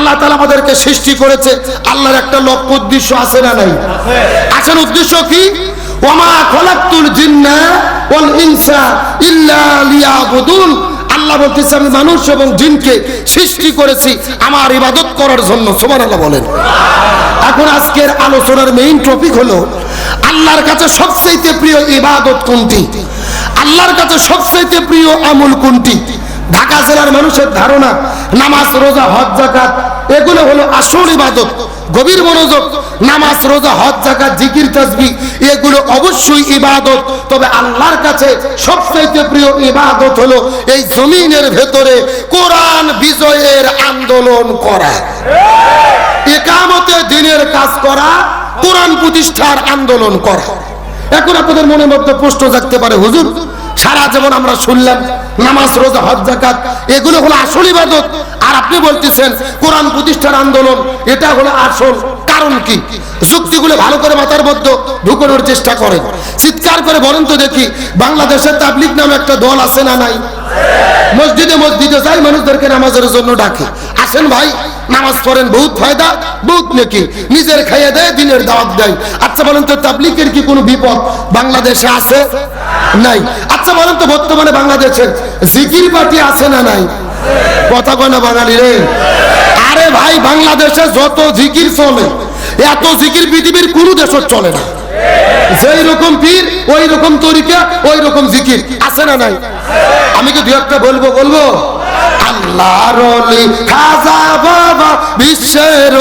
আল্লাহ তালা আমাদেরকে সৃষ্টি করেছে। আল্লাহর একটা লক্ষ্য উদ্দেশ্য আছে না নাই? আসল উদ্দেশ্য কি? ওমা খলাক্তুল জিন্না ওয়াল ইনসা ইল্লা লিয়াবুদুন। আল্লাহ বলতেছে আমি মানুষ এবং জিনকে সৃষ্টি করেছি আমার ইবাদত করার জন্য। সুবহানাল্লাহ বলেন। এখন আজকের আলোচনার মেইন টপিক হলো আল্লাহর কাছে সবচেয়ে প্রিয় ইবাদত কোনটি? আল্লাহর কাছে সবচেয়ে প্রিয় আমল কোনটি? ঢাকা জেলার মানুষের ধারণা নামাজ রোজা হজ জাকাত এগুলো হলো আসল ইবাদত। গভীর মনোযোগ, নামাজ, রোজা, হজ জাকাত জিকির, তাসবি, এগুলো অবশ্যই ইবাদত। তবে আল্লাহর কাছে সবচেয়ে প্রিয় ইবাদত হলো এই জমিনের ভেতরে কোরআন বিজয়ের আন্দোলন করা। একামতে দিনের কাজ করা, কোরআন প্রতিষ্ঠার আন্দোলন করা। এখন আপনাদের মনের মধ্যে প্রশ্ন জাগতে পারে, হুজুর, সারা যেমন আমরা শুনলাম, নামাজ, রোজা, হজ জাকাত এগুলো হলো আসল ইবাদত। আর আপনি বলতেছেন, কোরআন প্রতিষ্ঠার আন্দোলন, এটা হলো আসল। কারণ কি? যুক্তিগুলো ভালো করে মাথার মধ্যে ঢুকানোর চেষ্টা করেন। চিৎকার করে বলেন তো দেখি, বাংলাদেশের তাবলিক নামে একটা দল আছে না নাই? মসজিদে মসজিদে যাই, মানুষদেরকে নামাজের জন্য ডাকে। আসেন ভাই, নামাজ পড়েন, বহুত ফায়দা, বহুত নাকি। নিজের খাইয়ে দেয়, দিনের দাওয়াত দেয়। আচ্ছা বলেন তো তাবলিকের কি কোনো বিপদ বাংলাদেশে আছে? নাই। আচ্ছা বলেন তো, বর্তমানে বাংলাদেশে জিকির পার্টি আছে না নাই? কথা কয় না বাঙালি রে? আরে ভাই, বাংলাদেশে যত জিকির চলে, এত জিকির পৃথিবীর কোনো দেশ চলে না। যেই রকম পীর, ওই রকম তরিকা, ওই রকম জিকির। আছে না নাই? আমি কি দু একটা বলব বলব? আল্লাহর খাজা বাবা, বিশ্বের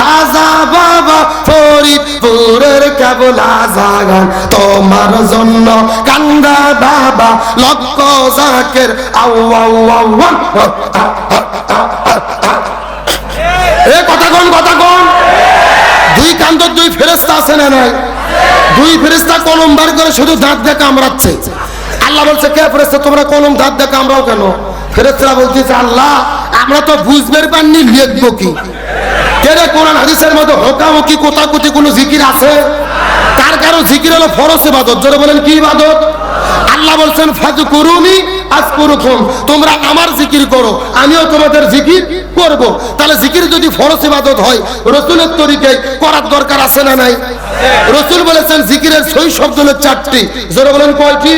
খাজা বাবা, ফরিদপুরের কেবল আজাগান। তোমার জন্য কান্দা বাবা, লক্ষ জাকের আউ আউ। এ কথা কোন কথা কোন? দুই কান্তর দুই ফেরেস্তা আছে না নাই? দুই ফেরেস্তা কলম বার করে শুধু দাঁত দিয়ে কামড়াচ্ছে। আল্লাহ বলছে, কে ফেরেস্তা তোমরা কলম দাঁত দিয়ে কামড়াও কেন? ফেরেস্তা বলতেছে, আল্লাহ, আমরা তো বুঝবের পাননি লিখব কি? কেরে কোরআন হাদিসের মধ্যে হোকামুখি কোথাকুতি কোনো জিকির আছে? তার কারণ জিকির হলো ফরস ইবাদত। জোরে বলেন, কি ইবাদত? আল্লাহ বলছেন ফাজু করুনি তোমরা আমার জিকির করো, আমিও তোমাদের জিকির করব। তাহলে জিকির যদি ফরস ইবাদত হয়, রসুলের তরিকে করার দরকার আছে না নাই? রসুল বলেছেন, জিকিরের সই শব্দ চারটি। জোরে বলেন কয়টি?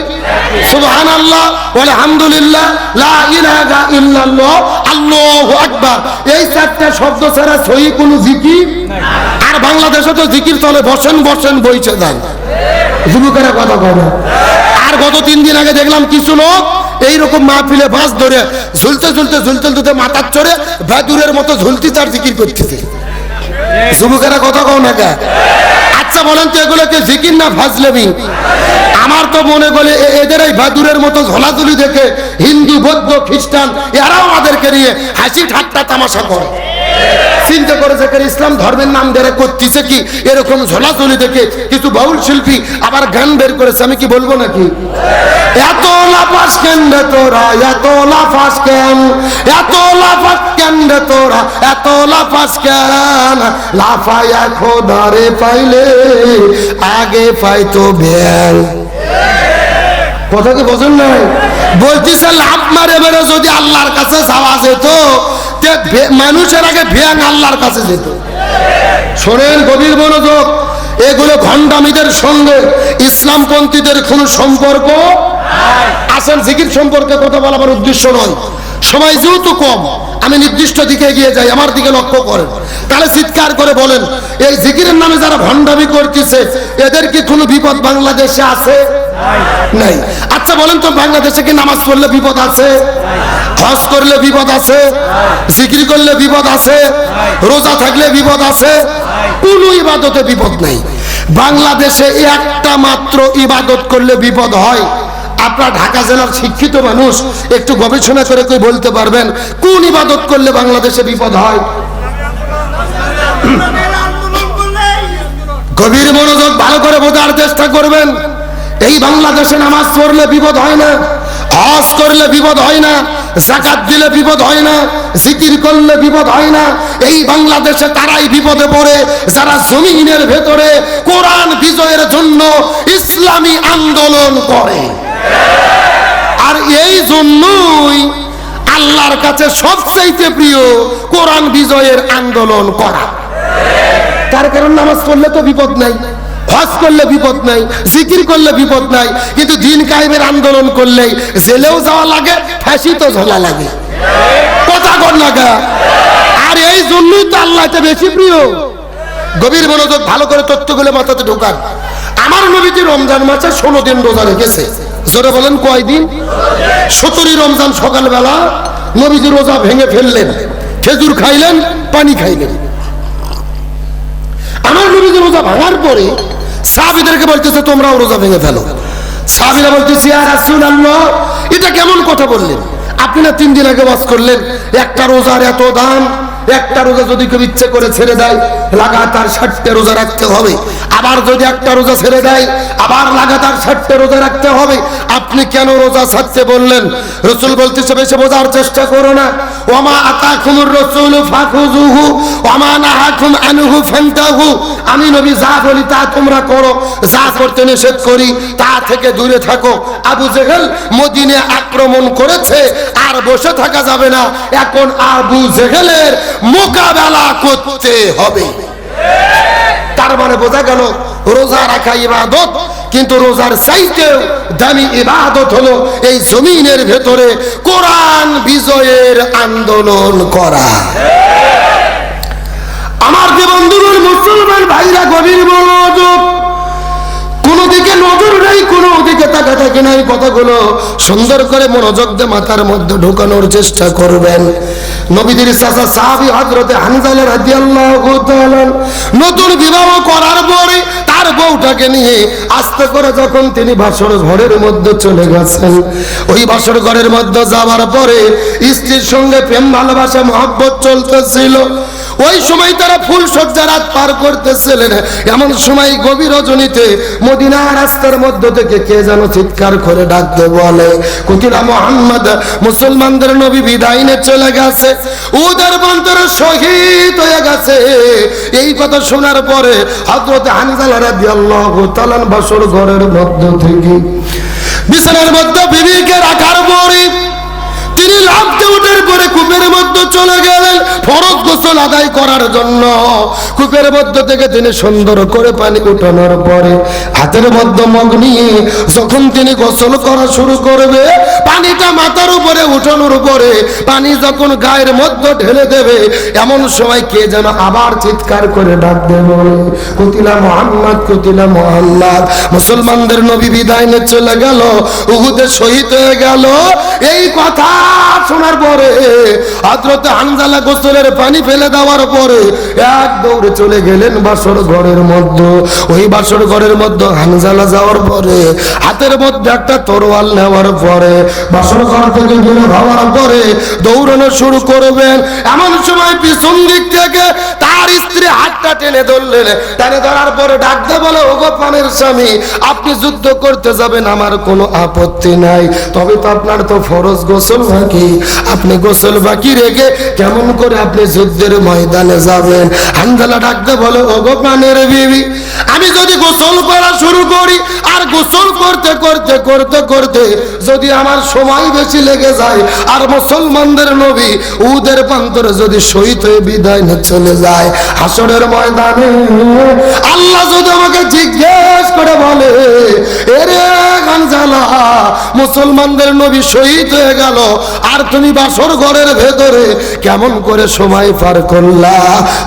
সুবহান আল্লাহ বলে হামদুলিল্লাহ এই চারটা শব্দ ছাড়া সই কোনো জিকির আর বাংলাদেশে তো জিকির চলে, বসেন বসেন, বইছে যান। যুবকেরা কথা বলে আর গত তিন দিন আগে দেখলাম কিছু লোক এইরকম মাহফিলে বাস ধরে ঝুলতে ঝুলতে ঝুলতে ঝুলতে মাথার চড়ে ভেদুরের মতো ঝুলতি তার জিকির করতেছে। যুবকেরা কথা কও না? আচ্ছা বলেন তো এগুলোকে জিকির না ফাজলেমি? আমার তো মনে বলে এদের এই ভাদুরের মতো ঝোলাঝুলি দেখে হিন্দু, বৌদ্ধ, খ্রিস্টান, এরাও আমাদেরকে নিয়ে হাসি ঠাট্টা তামাশা করে। চিন্তা করেছে কেন ইসলাম ধর্মের নাম ধরে করতেছে কি? এরকম ঝোলাঝুলি দেখে কিছু বাউল শিল্পী আবার গান বের করেছে, আমি কি বলব নাকি? এত লাফাস কেন তোরা? এত লাফাস কেন? এত লাফাস কেন তোরা? এত লাফাস কেন? লাফায়া খোদারে পাইলে, আগে পাইতো বেল কথা কি বোঝেন নাই? বলতেছে লাভ মারে বেড়ে যদি আল্লাহর কাছে যাওয়া যেত মানুষের আগে ভ্যাং আল্লাহর কাছে যেত। শোনেন গভীর মনোযোগ, এগুলো ভণ্ডামীদের সঙ্গে ইসলামপন্থীদের কোনো সম্পর্ক? আসেন জিকির সম্পর্কে কথা বলা আমার উদ্দেশ্য নয়। সময় যেহেতু কম, আমি নির্দিষ্ট দিকে এগিয়ে যাই, আমার দিকে লক্ষ্য করেন। তাহলে চিৎকার করে বলেন, এই জিকিরের নামে যারা ভণ্ডামি করতেছে, এদের কি কোনো বিপদ বাংলাদেশে আছে? নাই। আচ্ছা বলেন তো, বাংলাদেশে কি নামাজ পড়লে বিপদ আছে? হজ করলে বিপদ আছে? জিকির করলে বিপদ আছে? রোজা থাকলে বিপদ আছে? কোনো ইবাদতে বিপদ নাই। বাংলাদেশে একটা মাত্র ইবাদত করলে বিপদ হয়। আপনার ঢাকা জেলার শিক্ষিত মানুষ একটু গবেষণা করে কই বলতে পারবেন, কোন ইবাদত করলে বাংলাদেশে বিপদ হয়? গভীর মনোযোগ ভালো করে বোঝার চেষ্টা করবেন। এই বাংলাদেশে নামাজ পড়লে বিপদ হয় না, হজ করলে বিপদ হয় না জাকাত দিলে বিপদ হয় না, জিকির করলে বিপদ হয় না। এই বাংলাদেশে তারাই বিপদে পড়ে, যারা জমিনের ভেতরে কোরআন বিজয়ের জন্য ইসলামী আন্দোলন করে। আর এই জন্যই আল্লাহর কাছে সবচাইতে প্রিয় কোরআন বিজয়ের আন্দোলন করা। তার কারণ নামাজ পড়লে তো বিপদ নাই। হজ করলে বিপদ নাই, জিকির করলে বিপদ নাই, কিন্তু দিন কায়েমের আন্দোলন করলেই জেলেও যাওয়া লাগে ফাঁসি তো ঝোলা লাগে। কথা কর না। আর এই জন্যই তো আল্লাহ এটা বেশি প্রিয়। গভীর মনোযোগ ভালো করে তথ্যগুলো মাথাতে ঢোকান। আমার নবীজি রমজান মাসে ষোলো দিন রোজা রেখেছে। জোরে বলেন কয় দিন সতেরোই রমজান সকালবেলা নবীজি রোজা ভেঙে ফেললেন। খেজুর খাইলেন, পানি খাইলেন। আমার নবীজি রোজা ভাঙার পরে সাহাবিদেরকে বলতেছে, তোমরাও রোজা ভেঙে ফেলো। সাহাবিরা বলতেছি আর রাসূলুল্লাহ, এটা কেমন কথা বললেন? আপনি না তিন দিন আগে বাস করলেন, একটা রোজার এত দাম, একটা রোজা যদি কেউ ইচ্ছে করে ছেড়ে দেয়, লাগাতার ষাটটা রোজা রাখতে হবে। আবার যদি একটা রোজা ছেড়ে দেয়, আবার লাগাতার ষাটটা রোজা রাখতে হবে। আপনি কেন রোজা ছাড়তে বললেন? রসুল বলতেছে, বেশি বোঝার চেষ্টা করো না। ওমা আতাকুমুর রসুল ফাখুজুহু ওমা নাহাকুম আনহু ফান্তাহু। আমি নবী, যা বলি তা তোমরা করো। যা করতে নিষেধ করি, তা থেকে দূরে থাকো। আবু জেহেল মদিনে আক্রমণ করেছে, আর বসে থাকা যাবে না। এখন আবু জেহেলের মোকাবেলা করতে হবে। তার মানে বোঝা গেল, রোজা রাখা ইবাদত, কিন্তু রোজার চাইতেও দামি ইবাদত হলো এই জমিনের ভেতরে কোরআন বিজয়ের আন্দোলন করা। আমার যে বন্ধুগণ মুসলমান ভাইরা গভীর মনোযোগ, কোনো দিকে নজর নেই, কোনো দিকে তাকা থাকে নাই? কথাগুলো সুন্দর করে মনোযোগ দিয়ে মাথার মধ্যে ঢোকানোর চেষ্টা করবেন। নবীদের সাহাবি হজরতে হানজালা রাদিয়াল্লাহু তাআলা নতুন বিবাহ করার পরে তার বউটাকে নিয়ে আস্তে করে যখন তিনি বাসর ঘরের মধ্যে চলে গেছেন, ওই বাসর ঘরের মধ্যে যাওয়ার পরে স্ত্রীর সঙ্গে প্রেম, ভালোবাসা, মহব্বত চলতেছিল। ওই সময় তারা ফুল সজ্জা রাত পার করতেছিলেন। এমন সময় গভীর রজনীতে মদিনা রাস্তার মধ্য থেকে কে যেন চিৎকার করে ডাকতে বলে কুতিরা মোহাম্মদ, মুসলমানদের নবী বিদায় নিয়ে চলে গেছে। ওদের বন্তরে শহীদ হয়ে গেছে। এই কথা শোনার পরে হযরত হানজালা রাদিয়াল্লাহু তাআলা বাসর ঘরের মধ্য থেকে বিছানার মধ্যে বিবিকে রাখার পরে তিনি লাফতে উঠার পরে কূপের মধ্যে চলে গেলেন। ফরজ গোসল আদায় করার জন্য কূপের মধ্যে থেকে তিনি সুন্দর করে পানি উঠানোর পরে হাতের মধ্যে মগ নিয়ে যখন তিনি গোসল করা শুরু করবে, পানিটা মাথার উপরে উঠানোর উপরে পানি যখন গায়ের মধ্যে ঢেলে দেবে, এমন সময় কে যেন আবার চিৎকার করে ডাকবে বলে, কুতিলা মোহাম্মদ কুতিলা মোহাম্মদ। মুসলমানদের নবী বিদায় নিয়ে চলে গেল উহুদে শহীদ হয়ে গেল। এই কথা শোনার পরে হযরত হানজালা গোসলের পানি ফেলে দেওয়ার পরে এক দৌড়ে চলে গেলেন বাসর ঘরের মধ্যে। ওই বাসর ঘরের মধ্যে হানজালা যাওয়ার পরে, হাতের মধ্যে একটা তরোয়াল নেওয়ার পরে, বাসর ঘর থেকে বের হওয়ার পরে দৌড়ানো শুরু করবেন। এমন সময় পিছন দিক থেকে তার স্ত্রী হাতটা টেনে ধরলেন। টেনে ধরার পরে ডাকতে বলে, ওগো পানের স্বামী, আপনি যুদ্ধ করতে যাবেন, আমার কোনো আপত্তি নাই। তবে তো আপনার তো ফরজ গোসল বাকি। আপনি গোসল বাকি রেখে কেমন করে আপনি যুদ্ধের ময়দানে যাবেন। হানজালা ডাকতে বলে, ওগো পানের বিবি, আমি যদি গোসল করা শুরু করি, আর গোসল করতে করতে করতে করতে যদি আমার সময় বেশি লেগে যায়, আর মুসলমানদের নবী উদের প্রান্তরে যদি শহীদ হয়ে বিদায় নিয়ে চলে যায় হাসরের ময়দানে, আল্লাহ যদি আমাকে জিজ্ঞেস করে বলে এরে গানজালা মুসলমানদের নবী শহীদ হয়ে গেল, আর তুমি বাসর ঘরের ভেতরে কেমন করে সময় পার করলা,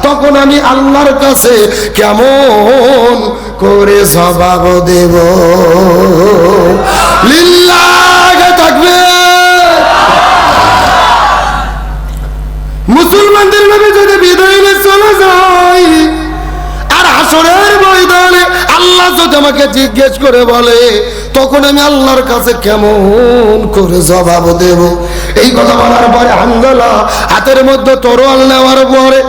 তখন আমি আল্লাহর কাছে কেমন করে জবাব দেব? লিল্লাহে থাকবে মুসলমানদের নামে যদি বিদায় চলে যায় আর হাসরের ময়দানে আল্লাহ যদি আমাকে জিজ্ঞেস করে বলে, তখন আমি আল্লাহর কাছে কেমন করে জবাব দেব? এই কথা বলার পরে হাঙ্গলা হাতের মধ্যে তরোয়াল নেওয়ার পরে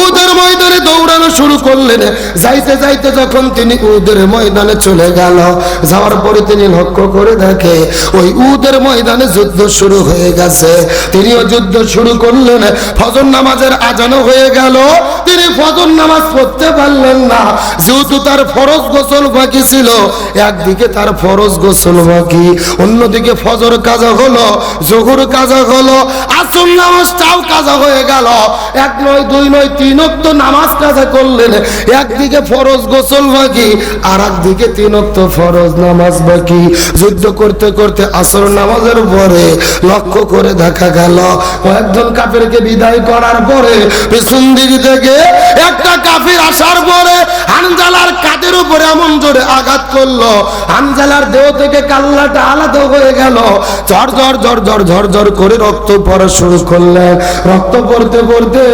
উদের ময়দানে দৌড়ানো শুরু করলেন। যাইতে যাইতে যখন তিনি উদের ময়দানে চলে গেল, যাওয়ার পরে তিনি লক্ষ্য করে দেখে ওই উদের ময়দানে যুদ্ধ শুরু হয়ে গেছে। তিনিও যুদ্ধ শুরু করলেন, ফজর নামাজের আজানো হয়ে গেল। তিনি ফজর নামাজ পড়তে পারলেন না। যেহেতু তার ফরজ গোসল বাকি ছিল, একদিকে তার ফরজ গোসল বাকি, অন্যদিকে ফজর কাজা হলো, জহুর কাজা হলো নামাজটাও কাজা হয়ে গেল। এক নয়, দুই নয়, তিন অক্ত নামাজ কাজা করলেন। একদিকে ফরজ গোসল বাকি আর একদিকে তিন অক্ত ফরজ নামাজ বাকি। যুদ্ধ করতে করতে আসর নামাজের পরে লক্ষ্য করে দেখা গেল, কয়েকজন কাফেরকে বিদায় করার পরে পেছন দিক থেকে একটা কাফির আসার পরে হানজালার কাদের উপরে এমন জোরে আঘাত করল। হানজালার দেহ থেকে কাল্লাটা আলাদা হয়ে গেল। ঝর ঝর ঝর ঝর ঝর করে রক্ত পড়া শুরু করলেন রক্ত পড়তে পড়তে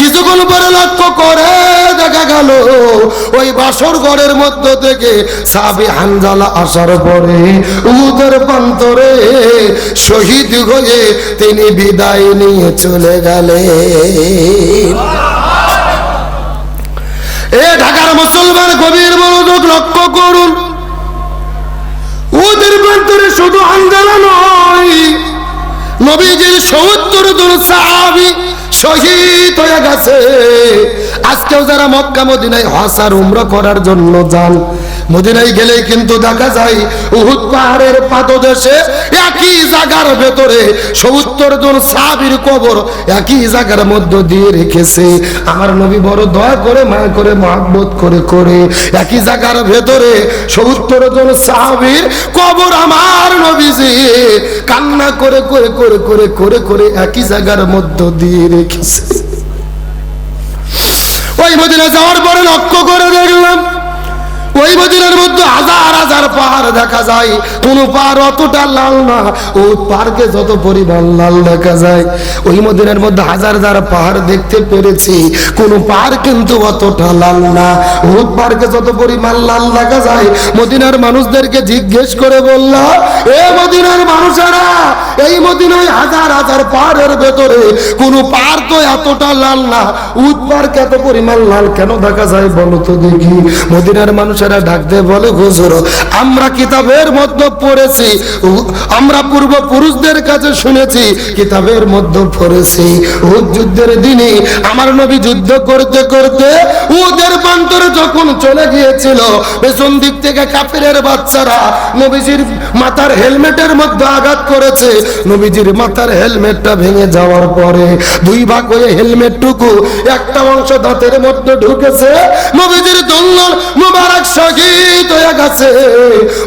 কিছুক্ষণ পরে লক্ষ্য করে দেখা গেল, ওই বাসর ঘরের মধ্য থেকে সাবি হানজালা আসার পরে উদের প্রান্তরে শহীদ হয়ে তিনি বিদায় নিয়ে চলে গেলেন। এ ঢাকার মুসলমান গভীর মনোযোগ লক্ষ্য করুন। ওদের প্রান্তরে শুধু আন্দোলন নয় নবীজির সত্তর দূর সাহাবি শহীদ হয়ে গেছে। আজকেও যারা মক্কা, মদিনায় হসার উমরা করার জন্য যান মদিনায় গেলে কিন্তু দেখা যায় উহুদ পাহাড়ের পাদদেশে একই জায়গার ভেতরে সত্তর জন সাহাবির কবর একই জায়গার মধ্য দিয়ে রেখেছে। আমার নবী বড় দয়া করে, মায়া করে, মহাব্বত করে করে একই জায়গার ভেতরে সত্তর জন সাহাবির কবর আমার নবীজি কান্না করে করে করে করে করে করে একই জায়গার মধ্য দিয়ে রেখেছে। ওই মদিনা যাওয়ার পরে লক্ষ্য করে দেখলাম ওই মদিনার মধ্যে হাজার দেখা যায়, কোন পাহাড় অতটা লাল না। ও পার্কে যত পরিমাণ লাল দেখা যায়, ওই মদিনার মধ্যে হাজার হাজার পাহাড় দেখতে পেরেছি। কোন পাহাড় কিন্তু অতটা লাল না। ও পার্কে যত পরিমাণ লাল দেখা যায়, মদিনার মানুষদেরকে জিজ্ঞেস করে বলল, এ মদিনার মানুষেরা, এই মদিনায় হাজার হাজার পাহাড়ের ভেতরে কোন পাহাড় তো এতটা লাল না। উদ পার্ক এত পরিমাণ লাল কেন দেখা যায় বলো তো দেখি? মদিনার মানুষেরা ডাকতে বলে, হুজুর, আমরা কিতাবের মধ্যে পড়েছি। আমরা পূর্বপুরুষদের কাছে শুনেছি, কিতাবের মধ্যে পড়েছি। উদ যুদ্ধের দিনে আমার নবী যুদ্ধ করতে করতে উদের প্রান্তরে যখন চলে গিয়েছিল, পেছন দিক থেকে কাফিরের বাচ্চারা নবীজির মাথার হেলমেটের মধ্যে আঘাত করেছে। নবীজির মাথার হেলমেটটা ভেঙে যাওয়ার পরে দুই ভাগ হয়ে হেলমেটটুকু একটা অংশ দাঁতের মধ্যে ঢুকেছে। নবীজির দল্লর মুবারক শহীদ হয়ে গেছে।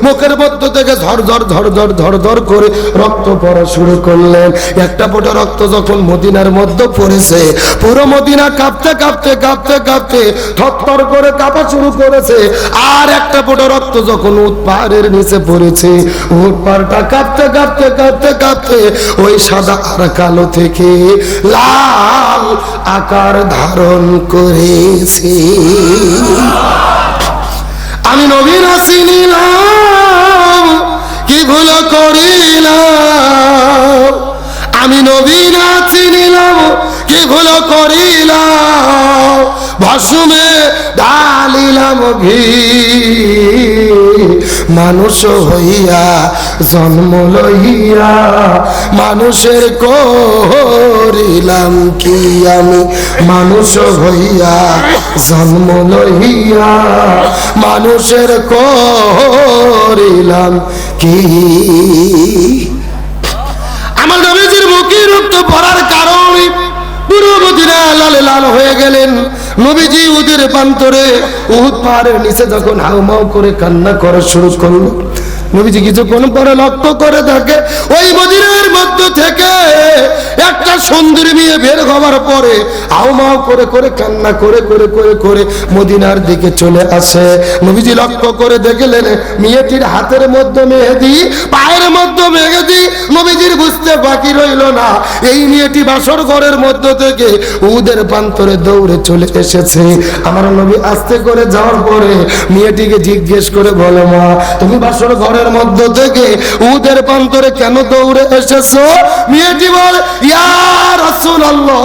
মুখের মধ্য থেকে ঝর ঝর ঝর ঝর ঝর ঝর করে রক্ত পড়া শুরু করলেন। একটা ফোঁটা রক্ত যখন মদিনার মধ্যে পড়েছে, পুরো মদিনা কাঁপতে কাঁপতে কাঁপতে কাঁপতে থরথর করে কাঁপা শুরু করেছে। আর একটা ফোঁটা রক্ত যখন উট পাহাড়ের নিচে পড়েছে, উট পাহাড়টা কাঁপতে কাঁপতে কাঁপতে কাঁপতে ওই সাদা আর কালো থেকে লাল আকার ধারণ করেছে। আমি নবীন চিনিলাম কি ভুল করিলাম? আমি নবীন চিনিলাম কি ভুল করিলাম? ভসুমে ঢালিলাম ঘি মানুষ হইয়া জন্ম লইয়া, মানুষের করিলাম কি আমি? মানুষ হইয়া জন্ম লইয়া, মানুষের করিলাম কি? আমার নবীজির মুখে রক্ত পড়ার কারণে পুরো মদিনা লাল লাল হয়ে গেলেন। নবীজি ওদের প্রান্তরে উহুদ পাহাড়ের নিচে যখন হাউমাউ করে কান্না করা শুরু করল নবীজি কিছুক্ষণ পরে লক্ষ্য করে থাকে ওই মদিনার মধ্য থেকে একটা সুন্দরী মেয়ে বের হওয়ার পরে আউমাউ করে করে কান্না করে করে করে করে মদিনার দিকে চলে আসে। নবীজি লক্ষ্য করে দেখলেন মেয়েটির হাতের মধ্যে মেহেদি, পায়ের মধ্যে মেহেদি, নবীজির বুঝতে বাকি রইল না। এই মেয়েটি বাসর ঘরের মধ্য থেকে উদের প্রান্তরে দৌড়ে চলে এসেছে। আমার নবী আস্তে করে যাওয়ার পরে মেয়েটিকে জিজ্ঞেস করে বলো, মা, তুমি বাসর ঘরের মধ্য থেকে উদের প্রান্তরে কেন দৌড়ে এসেছ? মেয়েটি বলে, ইয়া রাসূলুল্লাহ,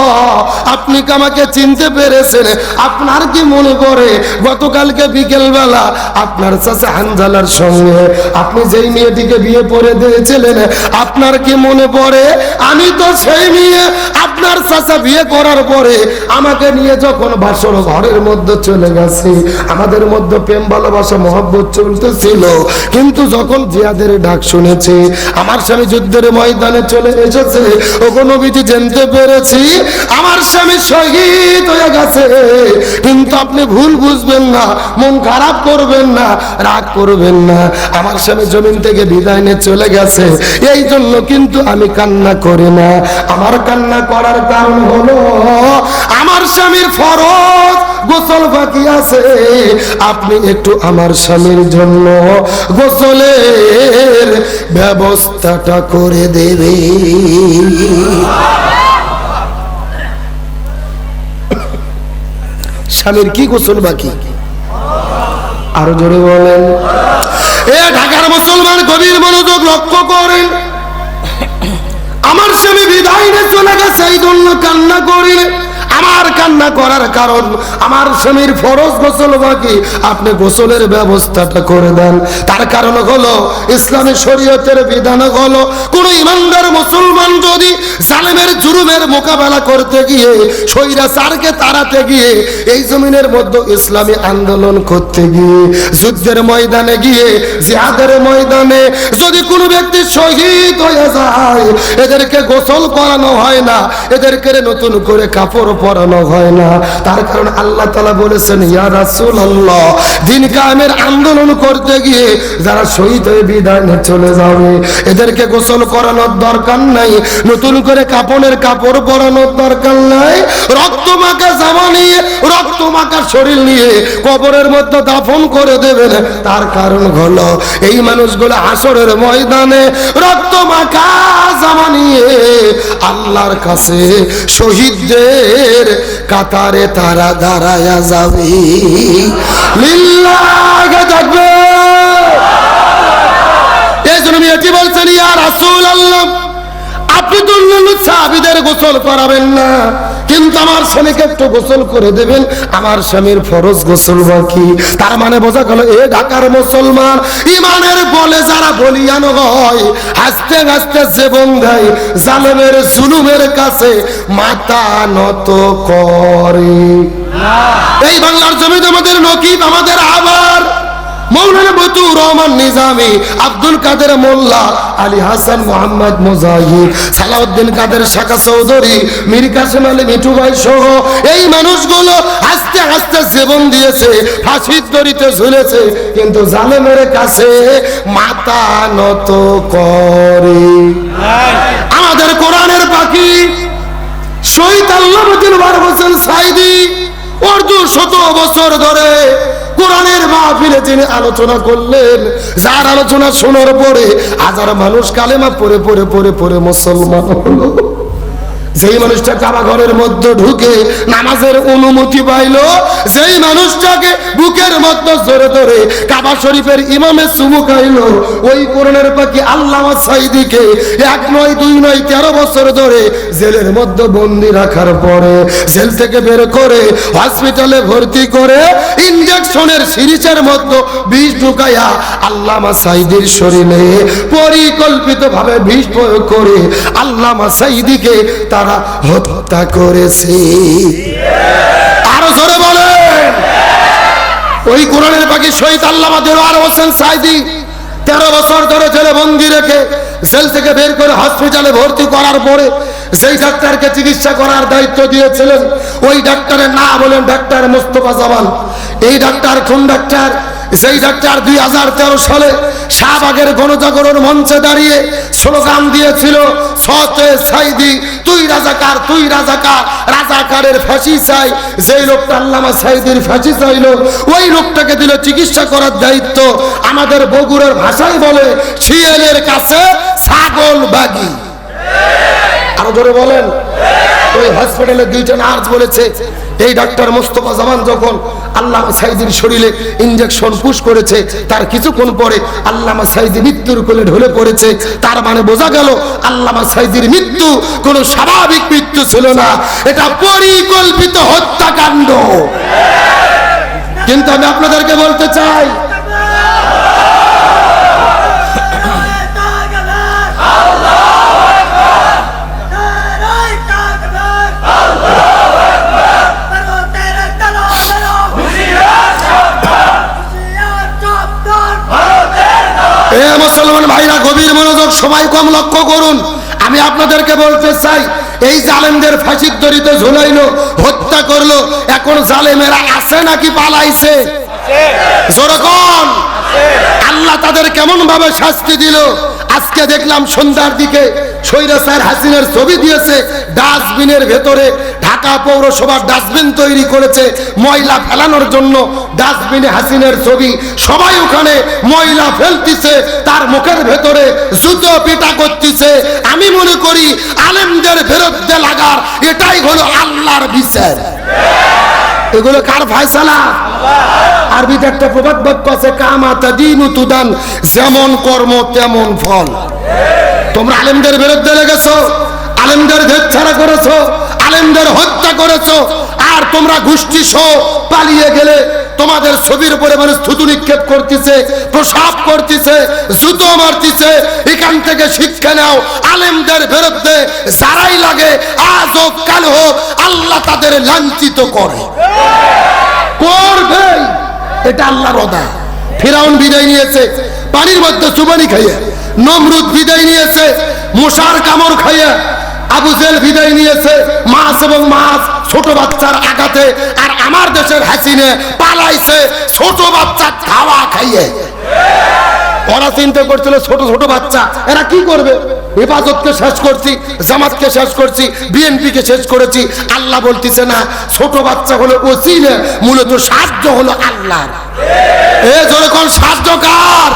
আপনি কি আমাকে চিনতে পেরেছেন? আপনার কি মনে পড়ে? গতকালকে বিকেল বেলা আপনার চাচা হানজালার সঙ্গে আপনি যেই মেয়েটিকে বিয়ে করে দিয়েছিলেন, আপনার কি মনে পড়ে? আমি তো সেই মেয়ে, আপনার চাচা বিয়ে করার পরে আমাকে নিয়ে যখন বাসর ঘরের মধ্যে চলে গেছে, আমাদের মধ্যে প্রেম, ভালোবাসা, মহব্বত চলতেছিল। কিন্তু যখন জিয়াদের ডাক শুনেছি। আমার স্বামী যুদ্ধের ময়দানে চলে এসেছে। ওগো নবীজি জানতে পেরেছি, আমার স্বামী শহীদ হয়ে গেছে। কিন্তু আপনি ভুল বুঝবেন না, মন খারাপ করবেন না, রাগ করবেন না। আমার স্বামী জমিন থেকে বিদায় নিয়ে চলে গেছে। এই জন্য কিন্তু আমি কান্না করি না। আমার কান্না করার কারণ হলো, আমার স্বামীর ফরজ গোসল বাকি আছে। আপনি একটু আমার স্বামীর জন্য গোসলের ব্যবস্থাটা করে দেবে। স্বামীর কি গোসল বাকি? আরও জোরে বলেন। এ ঢাকার মুসলমান গভীর মনোযোগ লক্ষ্য করেন। আমার স্বামী বিদায় চলে গেছে, এই জন্য কান্না করিলে। আমার কান্না করার কারণ আমার স্বামীর ফরজ গোসল বাকি, আপনি গোসলের ব্যবস্থাটা করে দেন। তার কারণ হলো, ইসলামী শরীয়তের বিধান হলো, কোন ইমানদার মুসলমান যদি জালেমের জুলুমের মোকাবেলা করতে গিয়ে স্বৈরাচারকে তাড়াতে গিয়ে, এই জমিনের মধ্যে ইসলামী আন্দোলন করতে গিয়ে, যুদ্ধের ময়দানে গিয়ে, জিহাদের ময়দানে যদি কোনো ব্যক্তি শহীদ হয়ে যায়, এদেরকে গোসল করানো হয় না, এদেরকে নতুন করে কাপড় পরানো হয় না। তার কারণ আল্লাহ তালা বলেছেন, ইয়া আল্লাহ দিন কায়েমের আন্দোলন করতে গিয়ে যারা শহীদ হয়ে বিদায় চলে যাবে, এদেরকে গোসল করানোর দরকার নাই, নতুন করে কাপড়ের কাপড় পরানোর দরকার নাই, রক্ত মাখা জামা নিয়ে, রক্ত মাখা শরীর নিয়ে কবরের মধ্যে দাফন করে দেবেন। তার কারণ হলো, এই মানুষগুলো আসরের ময়দানে রক্ত মাখা জামা নিয়ে আল্লাহর কাছে শহীদদের কাতারে তারা দাঁড়ায়া যাবে। লিল্লাগে থাকবে এটি বলছেন, ইয়া রাসূল আল্লাহ আপনি তো অন্যান্য সাহাবিদের গোসল করাবেন না। কিন্তু আমার স্বামীকে একটু গোসল করে দেবেন আমার স্বামীর ফরজ গোসল বাকি। তার মানে বোঝা গেল এ ঢাকার মুসলমান ইমানের বলে যারা বলিয়ান হয় হাসতে হাসতে জীবন দেয় জালেমের জুলুমের কাছে মাথা নত করে। এই বাংলার জমিতে আমাদের নকিব আমাদের আবার মৌলানা বতুর রহমান নিজামি, আব্দুল কাদের মোল্লা, আলী হাসান মোহাম্মদ মুজাহিদ, সালাউদ্দিন কাদের শাখা চৌধুরী, মীর কাসেম আলী মিঠু ভাই সহ এই মানুষগুলো আস্তে আস্তে জীবন দিয়েছে, ফাঁসির দড়িতে ঝুলেছে, কিন্তু জালেমের কাছে মাথা নত করে। আমাদের কোরআনের পাখি, শহীদ আল্লাহ হোসেন সাইদি অর্জুন শত বছর ধরে কোরআনের মাহফিলে যিনি আলোচনা করলেন, যার আলোচনা শোনার পরে হাজার মানুষ কালেমা পরে পরে পরে পরে মুসলমান হলো। যেই মানুষটা কাবা ঘরের মধ্যে ঢুকে নামাজের অনুমতি পাইল, যেই মানুষটাকে বুকের মধ্যে ধরে ধরে কাবা শরীফের ইমামে চুমু খাইল, ওই করোনার পাখি আল্লাহ সাইদিকে এক নয়, দুই নয়, তেরো বছর ধরে জেলের মধ্যে বন্দি রাখার পরে জেল থেকে বের করে হসপিটালে ভর্তি করে ইঞ্জেকশনের সিরিজের মধ্যে বিষ ঢুকাইয়া আল্লামা সাইদির শরীরে পরিকল্পিত ভাবে বিষ প্রয়োগ করে আল্লামা সাইদিকে তারা হত্যা করেছে। আরও জোরে বলেন। ওই কোরআনের পাখি শহীদ আল্লামা দেওয়ার হোসেন সাইদি তেরো বছর ধরে জেলে বন্দি রেখে জেল থেকে বের করে হসপিটালে ভর্তি করার পরে সেই ডাক্তারকে চিকিৎসা করার দায়িত্ব দিয়েছিলেন, ওই ডাক্তারের না বলেন ডাক্তার মোস্তফা জামান। এই ডাক্তার কোন ডাক্তার? সেই ডাক্তার দুই হাজার তেরো সালে শাহবাগের গণজাগরণ মঞ্চে দাঁড়িয়ে স্লোগান দিয়েছিল সতে তুই রাজাকার তুই রাজাকার, রাজাকারের ফাঁসি চাই। যেই লোকটা আল্লামা সাইদির ফাঁসি চাইলো, ওই লোকটাকে দিল চিকিৎসা করার দায়িত্ব। আমাদের বগুড়ার ভাষায় বলে, শিয়ালের কাছে ছাগল বাগি। আরও জোরে বলেন। ওই হসপিটালে দুইটা নার্স বলেছে, এই ডাক্তার মোস্তফা জামান যখন আল্লামা সাইদির শরীরে ইঞ্জেকশন পুশ করেছে, তার কিছুক্ষণ পরে আল্লামা সাইদি মৃত্যুর কোলে ঢলে পড়েছে। তার মানে বোঝা গেল আল্লামা সাইদির মৃত্যু কোনো স্বাভাবিক মৃত্যু ছিল না। এটা পরিকল্পিত হত্যাকাণ্ড। কিন্তু আমি আপনাদেরকে বলতে চাই মুসলমান ভাইরা, গভীর মনোযোগ সময় কম লক্ষ্য করুন। আমি আপনাদেরকে বলতে চাই, এই জালেমদের ফাঁসির দড়িতে ঝুলাইলো, হত্যা করল, এখন জালেমেরা আছে নাকি পালাইছে? যেরকম আল্লাহ তাদের কেমন ভাবে শাস্তি দিল? আজকে দেখলাম সন্ধ্যার দিকে স্বৈরাচার হাসিনের ছবি দিয়েছে, ডাস্টবিনের ভেতরে ঢাকা পৌরসভার ডাস্টবিন তৈরি করেছে ময়লা ফেলানোর জন্য ডাস্টবিনে হাসিনের ছবি। সবাই ওখানে ময়লা ফেলতিছে, তার মুখের ভেতরে জুতো পিটা করতেছে। আমি মনে করি আলেমদের বিরুদ্ধে লাগার এটাই হলো আল্লাহর বিচার। এগুলো কার ফায়সালা? আরবিতে একটা প্রবাদ বাক্য আছে, কামা তাদিনু তুদান, যেমন কর্ম তেমন ফল। তোমরা আলেমদের বিরুদ্ধে লেগেছো, আলেমদের ভেদ ছাড়া করেছ আলেমদের হত্যা করেছ, আর তোমরা গোষ্ঠী সহ পালিয়ে গেলে তোমাদের ছবির উপরে মানুষ থুতু নিক্ষেপ করতেছে, প্রসাব করতেছে, জুতো মারতেছে। এখান থেকে শিক্ষা নাও, আলেমদের বিরুদ্ধে যারাই লাগে, আজ হোক, কাল হোক, আল্লাহ তাদের লাঞ্ছিত করে। করবে এটা আল্লাহর অদা ফিরাউন বিদায় নিয়েছে, পানির মধ্যে চুবানি খাইয়ে, নমরুদ বিদায় নিয়েছে, মশার কামড় খাইয়ে আবু জেল বিদায় নিয়েছে, মাছ এবং মাছ ছোট বাচ্চার আঘাতে, আর আমার দেশের হাসিনে পালাইছে ছোট বাচ্চা খাওয়া খাইয়ে। ওরা চিন্তা করছিল, ছোট ছোট বাচ্চা, এরা কি করবে? হেফাজতকে শেষ করছি, জামাতকে শেষ করছি, বিএনপিকে শেষ করেছি। আল্লাহ বলতেছে, না, ছোট বাচ্চা হলো ওসিলে, মূলত সাহায্য হলো আল্লাহ এ যখন সাহায্য কার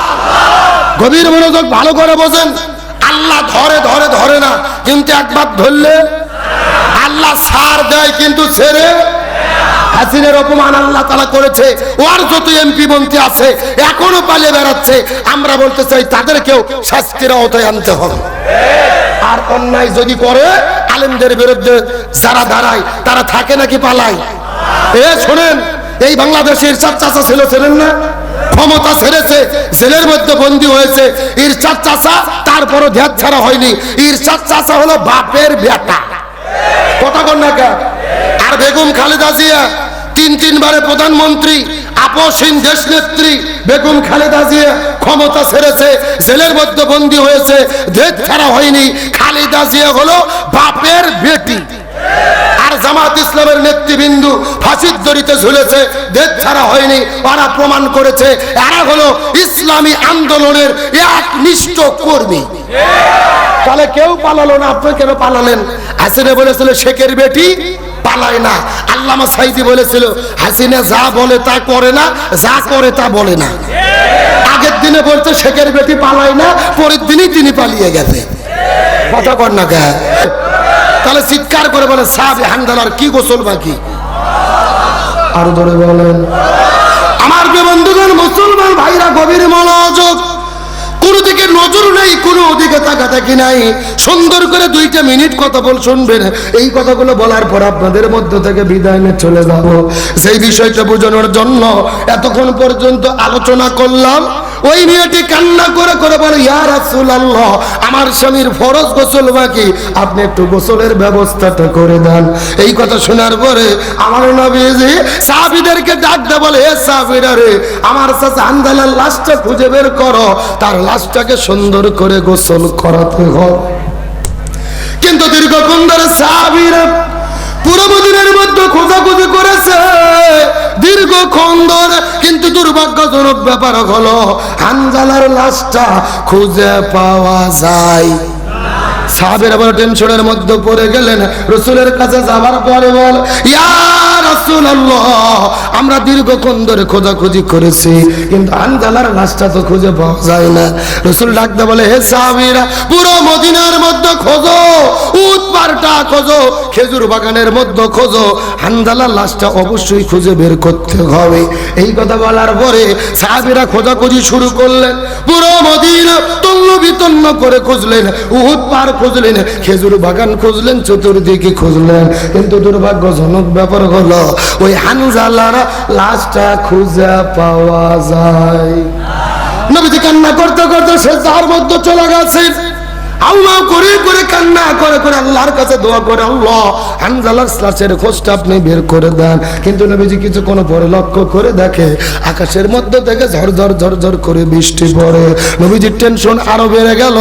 গভীর মনোযোগ ভালো করে বোঝেন। আল্লাহ ধরে ধরে ধরে না। কিন্তু একবার ধরলে আল্লাহ সার দেয়, কিন্তু ছেড়ে ওর এখনও পালিয়ে বেড়াচ্ছে। আমরা বলতে চাই, তাদেরকেও শাস্তির আনতে হবে। আর যদি বিরুদ্ধে দাঁড়ায়, তারা থাকে নাকি পালায়? এ, শোনেন, এই বাংলাদেশের চাচা ছিল ছিলেন না? ক্ষমতা ছেড়েছে, জেলের মধ্যে বন্দী হয়েছে। ইরশাদ চাচা তারপরও ধ্যান ছাড়া হয়নি। ইরশাদ চাচা হলো বাপের বেটা। কথা কন না আর বেগম খালেদা জিয়া, তিন তিনবারে প্রধানমন্ত্রী, আপসহীন দেশ নেত্রী বেগম খালেদা জিয়া ক্ষমতা ছেড়েছে, জেলের মধ্যে বন্দী হয়েছে দেশ ছাড়া হয়নি। খালেদা জিয়া হলো বাপের বেটি। জামাত ইসলামের নেতৃবৃন্দু ফাঁসির দড়িতে ঝুলেছে, দেশ ছাড়া হয়নি ওরা প্রমাণ করেছে। এরা হলো ইসলামী আন্দোলনের এক নিষ্ঠ কর্মী। তাহলে কেউ পালালো না, আপনি কেন পালালেন? হাসিনে বলেছিল, শেখের বেটি পালায় না। আল্লামা সাইদি বলেছিল, হাসিনা যা বলে তা করে না, যা করে তা বলে না। আগের দিনে বলতে শেখের বেটি পালায় না, পরের দিনই তিনি পালিয়ে গেছে। কথা কর না তাহলে চিৎকার করে বলে সাহাবি হান্দালার কি গোসল বাকি? আরও ধরে বলেন। আমার যে বন্ধুগণ মুসলমান ভাইরা গভীর মনোযোগ কোনো দিকে নজর নেই, কোনো দিকে তাকাতাকি নাই। সুন্দর করে দুইটা মিনিট কথা বল শুনবেন। এই কথাগুলো বলার পর আপনাদের মধ্য থেকে বিদায় নিয়ে চলে যাব। সেই বিষয়টা বোঝানোর জন্য এতক্ষণ পর্যন্ত আলোচনা করলাম, ওই মেয়েটি কান্না করে করে বলে, ইয়া রাসূলুল্লাহ, আমার স্বামীর ফরজ গোসল বাকি, আপনি একটু গোসলের ব্যবস্থাটা করে দেন। এই কথা শোনার পরে আমার নবীজি সাহাবীদেরকে ডাক দে বলে হে সাহাবীরা রে, আমার সাথে আন্দালার লাশটা খুঁজে বের করো, তার লাশটাকে সুন্দর করে গোসল করাতে হয়। কিন্তু দীর্ঘক্ষণ ধরে সাহাবীরা মধ্যে খোঁজাখুঁজি করেছে। দীর্ঘক্ষণ ধরে, কিন্তু দুর্ভাগ্যজনক ব্যাপার হলো, হানজালার লাশটা খুঁজে পাওয়া যায়। সাহাবের আবার টেনশনের মধ্যে পড়ে গেলেন। রসুলের কাছে যাবার পরে বল, ইয়া আমরা দীর্ঘক্ষণ ধরে খোঁজাখুঁজি করেছি, কিন্তু হানজালার লাশটা তো খুঁজে পাওয়া যায় না। রসুল ডাকতে বলে, হে সাহাবীরা, পুরো মদিনার মধ্যে খোঁজো, উট পারটা খোঁজো, খেজুর বাগানের মধ্যে খোঁজো হানজালার লাশটা অবশ্যই খুঁজে বের করতে হবে। এই কথা বলার পরে সাহাবীরা খোঁজাখুঁজি শুরু করলেন। পুরো মদিনা তল্ল বিতন্ন করে খুঁজলেন উহুদ পার খুঁজলেন, খেজুর বাগান খুঁজলেন, চতুর্দিকে খুঁজলেন। কিন্তু দুর্ভাগ্যজনক ব্যাপার হলো ওই হানজালার লাশটা খুঁজে পাওয়া যায়। নবীজি কান্না করতে করতে সে তার মধ্যে চলে গেছে আল্লাহ করে করে কান্না, করে করে আল্লাহর কাছে দোয়া করে, আল্লাহ হানজালার স্লাসের খোঁজটা আপনি বের করে দেন। কিন্তু নবীজি কিছুক্ষণ পরে লক্ষ্য করে দেখে, আকাশের মধ্যে থেকে ঝরঝর ঝরঝর করে বৃষ্টি পড়ে। নবীজির টেনশন আরও বেড়ে গেল।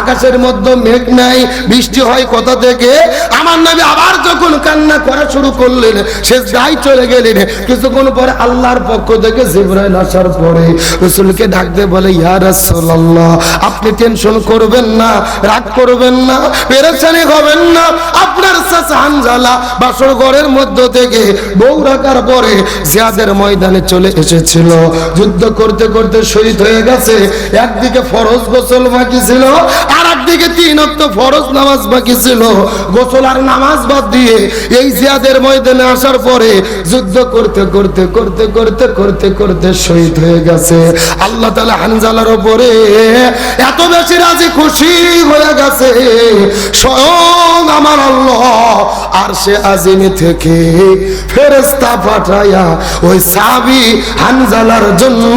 আকাশের মধ্যে মেঘ নাই, বৃষ্টি হয় কোথা থেকে? আমার নবী আবার যখন কান্না করা শুরু করলেন সে যাই চলে গেলেন। কিছুক্ষণ পরে আল্লাহর পক্ষ থেকে জিব্রাইল আসার পরে রসুলকে ডাকতে বলে, ইয়া রাসূলুল্লাহ, আপনি টেনশন করবেন না। রাগ করবেন না, পেরেশানি হবেন না। আপনার হানজালা বাসর ঘরের মধ্য থেকে বউ রাখার পরে জিয়াদের ময়দানে চলে এসেছিল। যুদ্ধ করতে করতে শহীদ হয়ে গেছে। একদিকে ফরজ গোসল বাকি ছিল আর একদিকে তিন অক্ত ফরজ নামাজ বাকি ছিল। গোসল আর নামাজ বাদ দিয়ে এই জিয়াদের ময়দানে আসার পরে যুদ্ধ করতে করতে করতে করতে করতে করতে শহীদ হয়ে গেছে। আল্লাহ তালা হানজালার উপরে এত বেশি রাজি খুশি হয়ে গেছে। স্বয়ং আমার আল্লাহ। আর সে আজিমি থেকে ফেরেস্তা পাঠায়া ওই সাবি হানজালার জন্য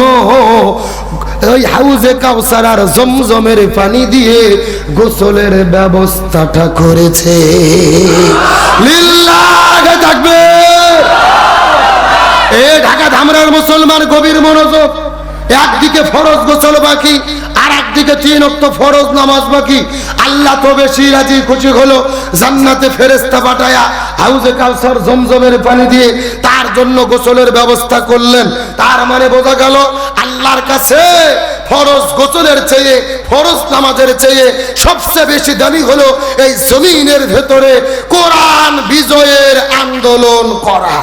ওই হাউজে কাউসার আর জমজমের পানি দিয়ে গোসলের ব্যবস্থাটা করেছে। লিল্লাহ থাকবে। এ ঢাকা ধামরার মুসলমান গভীর মনোযোগ। একদিকে ফরজ গোসল বাকি, আর একদিকে তিন অক্ত ফরজ নামাজ বাকি। আল্লাহ তো বেশি রাজি খুশি হলো, জান্নাতে ফেরেস্তা পাঠায়া হাউজে কাউসার জমজমের পানি দিয়ে তার জন্য গোসলের ব্যবস্থা করলেন। তার মানে বোঝা গেল, আল্লাহর কাছে ফরজ গোসলের চেয়ে, ফরজ নামাজের চেয়ে সবচেয়ে বেশি দামি হলো এই জমিনের ভেতরে কোরআন বিজয়ের আন্দোলন করা।